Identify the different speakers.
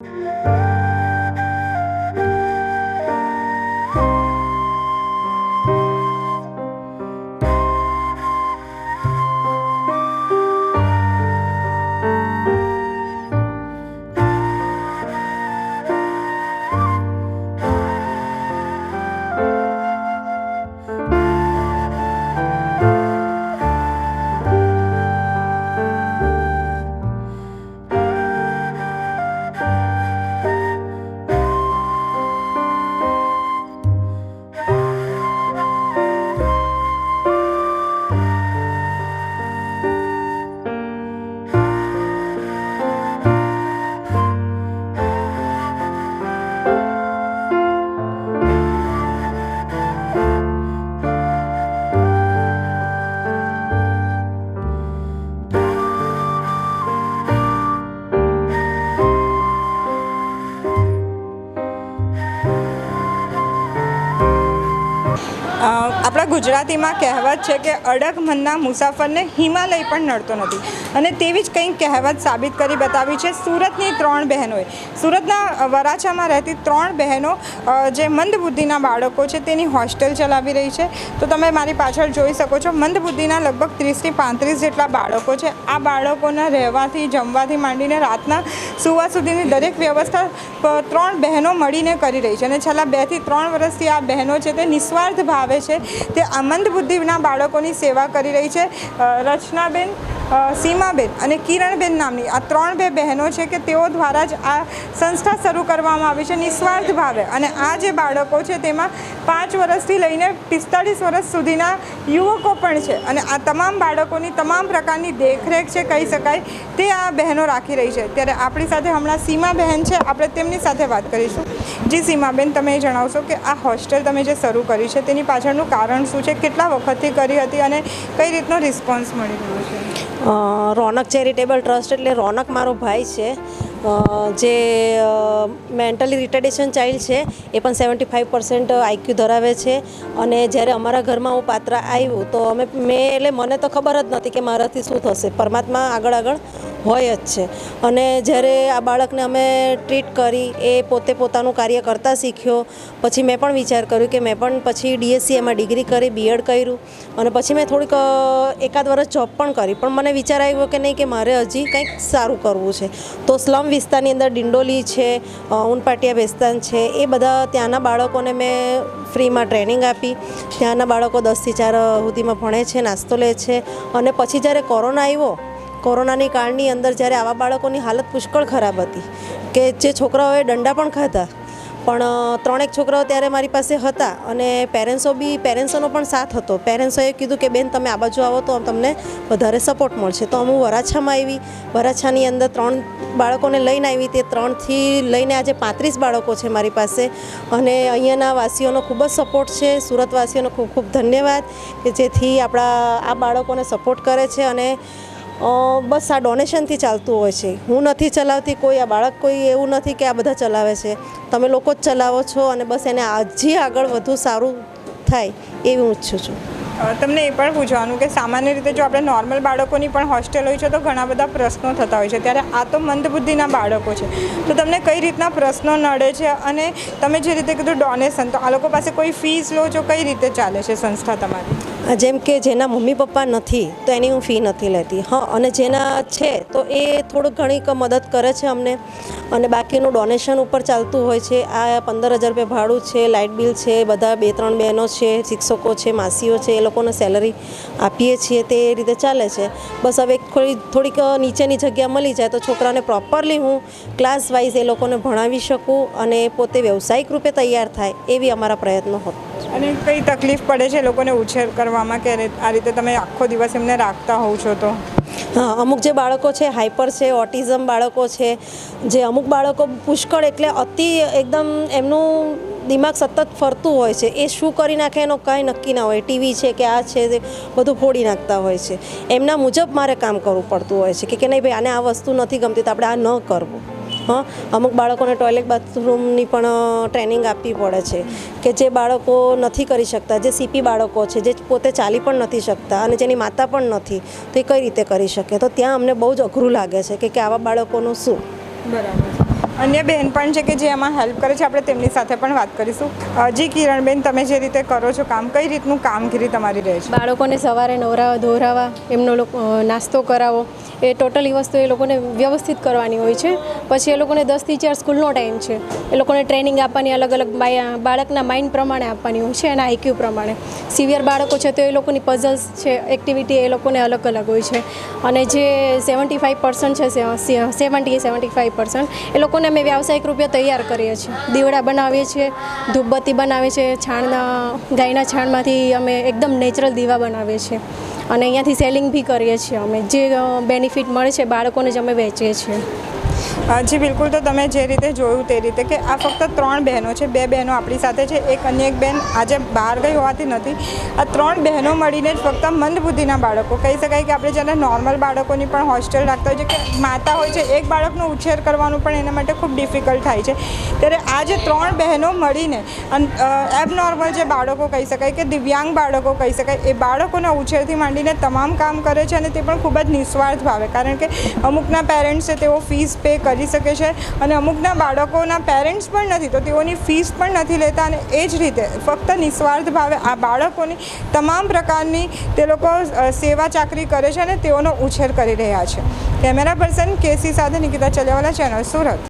Speaker 1: Thank you. આપણા ગુજરાતીમાં કહેવત છે કે અડગ મનના મુસાફરને હિમાલય પણ નડતો નથી. અને તેવી જ કંઈક કહેવત સાબિત કરી બતાવી છે સુરતની ત્રણ બહેનોએ. સુરતના વરાછામાં રહેતી ત્રણ બહેનો જે મંદબુદ્ધિના બાળકો છે તેની હોસ્ટેલ ચલાવી રહી છે. તો તમે મારી પાછળ જોઈ શકો છો મંદ બુદ્ધિના લગભગ ત્રીસથી પાંત્રીસ જેટલા બાળકો છે. આ બાળકોના રહેવાથી, જમવાથી માંડીને રાતના સુવા સુધીની દરેક વ્યવસ્થા ત્રણ બહેનો મળીને કરી રહી છે. અને છેલ્લા બેથી ત્રણ વર્ષથી આ બહેનો છે તે નિસ્વાર્થ ભાવે છે તે અમંદ બુદ્ધિના બાળકોની સેવા કરી રહી છે. રચનાબેન સીમાબેન અને કિરણબેન નામની આ ત્રણ બે બહેનો છે કે તેઓ દ્વારા જ આ સંસ્થા શરૂ કરવામાં આવી છે નિસ્વાર્થ ભાવે. અને આ જે બાળકો છે તેમાં પાંચ વર્ષથી લઈને પિસ્તાળીસ વર્ષ સુધીના યુવકો પણ છે. અને આ તમામ બાળકોની તમામ પ્રકારની દેખરેખ છે કહી શકાય તે આ બહેનો રાખી રહી છે. ત્યારે આપણી સાથે હમણાં સીમા બહેન છે. આપણે તેમની સાથે વાત કરીશું. જી સીમાબેન, તમે એ જણાવશો કે આ હોસ્ટેલ તમે જે શરૂ કરી છે તેની પાછળનું કારણ શું છે? કેટલા વખતથી કરી હતી અને કઈ રીતનો રિસ્પોન્સ મળી રહ્યો છે?
Speaker 2: રોનક ચેરિટેબલ ટ્રસ્ટ એટલે રોનક મારો ભાઈ છે. જે મેન્ટલી રિટેડેશન ચાઇલ્ડ છે, એ પણ સેવન્ટી ફાઇવ પર્સન્ટ આઈક્યુ ધરાવે છે. અને જ્યારે અમારા ઘરમાં હું પાત્ર આવ્યું, તો અમે, મેં એટલે મને તો ખબર જ નથી કે મારાથી શું થશે. પરમાત્મા આગળ આગળ હોય જ છે. અને જ્યારે આ બાળકને અમે ટ્રીટ કરી, એ પોતે પોતાનું કાર્ય કરતા શીખ્યો. પછી મેં પણ વિચાર કર્યો કે મેં પણ પછી ડીએસસી એમાં ડિગ્રી કરી બીએડ કર્યું. અને પછી મેં થોડીક એકાદ વર્ષ જોબ પણ કરી. પણ મને વિચાર આવ્યો કે નહીં કે મારે હજી કંઈક સારું કરવું છે. તો સ્લમ વિસ્તારની અંદર ડિંડોલી છે ઊનપાટિયા બેસ્તાન છે, એ બધા ત્યાંના બાળકોને મેં ફ્રીમાં ટ્રેનિંગ આપી. ત્યાંના બાળકો દસથી ચાર સુધીમાં ભણે છે, નાસ્તો લે છે. અને પછી જ્યારે કોરોના આવ્યો કોરોનાની કાળની અંદર જ્યારે આવા બાળકોની હાલત પુષ્કળ ખરાબ હતી કે જે છોકરાઓએ દંડા પણ ખાધા. પણ ત્રણેક છોકરાઓ ત્યારે મારી પાસે હતા અને પેરેન્ટ્સો બી, પેરેન્ટ્સોનો પણ સાથ હતો. પેરેન્ટ્સોએ કીધું કે, બેન, તમે આ બાજુ આવો તો તમને વધારે સપોર્ટ મળશે. તો હું વરાછામાં આવી. વરાછાની અંદર ત્રણ બાળકોને લઈને આવી. તે ત્રણથી લઈને આજે પાંત્રીસ બાળકો છે મારી પાસે. અને અહીંયાના વાસીઓનો ખૂબ જ સપોર્ટ છે. સુરતવાસીઓનો ખૂબ ખૂબ ધન્યવાદ કે જેથી આપણા આ બાળકોને સપોર્ટ કરે છે અને બસ આ ડોનેશનથી ચાલતું હોય છે. હું નથી ચલાવતી, કોઈ આ બાળક કોઈ એવું નથી કે આ બધા ચલાવે છે. તમે લોકો જ ચલાવો છો અને બસ એને હજી આગળ વધુ સારું થાય એવી હું ઈચ્છું છું.
Speaker 1: તમને એ પણ પૂછવાનું કે સામાન્ય રીતે જો આપણે નોર્મલ બાળકોની પણ હોસ્ટેલ હોય છે તો ઘણા બધા પ્રશ્નો થતા હોય છે. ત્યારે આ તો મંદબુદ્ધિના બાળકો છે. તો તમને કઈ રીતના પ્રશ્નો નડે છે અને તમે જે રીતે કીધું ડોનેશન તો આ લોકો પાસે કોઈ ફીસ લો છો? કઈ રીતે ચાલે છે સંસ્થા તમારી?
Speaker 2: જેમ કે જેના મમ્મી પપ્પા નથી, તો એની હું ફી નથી લેતી. હા, અને જેના છે, તો એ થોડુંક ઘણી મદદ કરે છે અમને. અને બાકીનું ડોનેશન ઉપર ચાલતું હોય છે. આ પંદર હજાર રૂપિયા ભાડું છે, લાઇટ બિલ છે, બધા બે ત્રણ બહેનો છે, શિક્ષકો છે, માસીઓ છે, એ લોકોને સેલરી આપીએ છીએ તે રીતે ચાલે છે. બસ હવે થોડી થોડીક નીચેની જગ્યા મળી જાય તો છોકરાને પ્રોપરલી હું ક્લાસ વાઇઝ એ લોકોને ભણાવી શકું અને પોતે વ્યવસાયિક રૂપે તૈયાર થાય એવી અમારા પ્રયત્નો હોત.
Speaker 1: અને કઈ તકલીફ પડે છે લોકોને ઉછેર કરવામાં કે આ રીતે તમે આખો દિવસ એમને રાખતા હોવ છો તો?
Speaker 2: હા અમુક જે બાળકો છે હાઈપર છે ઓટિઝમ બાળકો છે જે અમુક બાળકો પુષ્કળ એટલે અતિ એકદમ એમનું દિમાગ સતત ફરતું હોય છે, એ શું કરી નાખે એનો કાંઈ નક્કી ના હોય. ટીવી છે કે આ છે તે બધું ફોડી નાખતા હોય છે. એમના મુજબ મારે કામ કરવું પડતું હોય છે કે કે નહીં ભાઈ, આને આ વસ્તુ નથી ગમતી તો આપણે આ ન કરવું. હા? અમુક બાળકોને ટોયલેટ બાથરૂમની પણ ટ્રેનિંગ આપવી પડે છે કે જે બાળકો નથી કરી શકતા, જે સીપી બાળકો છે, જે પોતે ચાલી પણ નથી શકતા અને જેની માતા પણ નથી, તો એ કઈ રીતે કરી શકે? તો ત્યાં અમને બહુ જ અઘરું લાગે છે કે કે આવા બાળકોનું શું?
Speaker 1: બરાબર. અન્ય બહેન પણ છે કે જે એમાં હેલ્પ કરે છે, આપણે તેમની સાથે પણ વાત કરીશું. જી, કિરણબેન, તમે જે રીતે કરો છો કામ, કઈ રીતનું કામગીરી તમારી રહે છે?
Speaker 3: બાળકોને સવારે નવરાવા, ધોરાવા, એમનો નાસ્તો કરાવો એ ટોટલી વસ્તુ એ લોકોને વ્યવસ્થિત કરવાની હોય છે. પછી એ લોકોને દસથી ચાર સ્કૂલનો ટાઈમ છે. એ લોકોને ટ્રેનિંગ આપવાની અલગ અલગ બાળકના માઇન્ડ પ્રમાણે આપવાની હોય છે એના આઈક્યુ પ્રમાણે. સિવિયર બાળકો છે તો એ લોકોની પઝલ્સ છે, એક્ટિવિટી એ લોકોને અલગ અલગ હોય છે. અને જે સેવન્ટી ફાઇવ પર્સન્ટ છે સેવન્ટી સેવન્ટી ફાઇવ પર્સન્ટ, એ લોકોને અમે વ્યાવસાયિક રૂપે તૈયાર કરીએ છીએ. દીવડા બનાવીએ છીએ, ધૂપબત્તી બનાવીએ છીએ, છાણના, ગાયના છાણમાંથી અમે એકદમ નેચરલ દીવા બનાવીએ છીએ. અને અહીંયાથી સેલિંગ બી કરીએ છીએ અમે. જે બેનિફિટ મળે છે બાળકોને જ અમે વેચીએ છીએ.
Speaker 1: જી, બિલકુલ. તો તમે જે રીતે જોયું તે રીતે કે આ ફક્ત ત્રણ બહેનો છે. બે બહેનો આપણી સાથે છે. એક અન્ય એક બહેન આજે બહાર ગઈ હોવાથી નથી. આ ત્રણ બહેનો મળીને જ ફક્ત મંદબુદ્ધિના બાળકો. કહી શકાય કે આપણે જ્યારે નોર્મલ બાળકોની પણ હોસ્ટેલ રાખતા હોય છે કે માતા હોય છે, એક બાળકનો ઉછેર કરવાનું પણ એના માટે ખૂબ ડિફિકલ્ટ થાય છે. ત્યારે આ જે ત્રણ બહેનો મળીને એબનોર્મલ જે બાળકો કહી શકાય કે દિવ્યાંગ બાળકો કહી શકાય, એ બાળકોના ઉછેરથી માંડીને તમામ કામ કરે છે અને તે પણ ખૂબ જ નિસ્વાર્થ ભાવે. કારણ કે અમુકના પેરેન્ટ્સ તેઓ ફીસ પે કરી શકે છે અને અમુકના બાળકોના પેરેન્ટ્સ પણ નથી તો તેઓની ફીસ પણ નથી લેતા અને એ જ રીતે ફક્ત નિસ્વાર્થ ભાવે આ બાળકોની તમામ પ્રકારની તે લોકો સેવા ચાકરી કરે છે અને તેઓનો ઉછેર કરી રહ્યા છે. કેમેરા પર્સન કેસી સાથે નિકિતા ચલિયાવાલા, ચેનલ સુરત.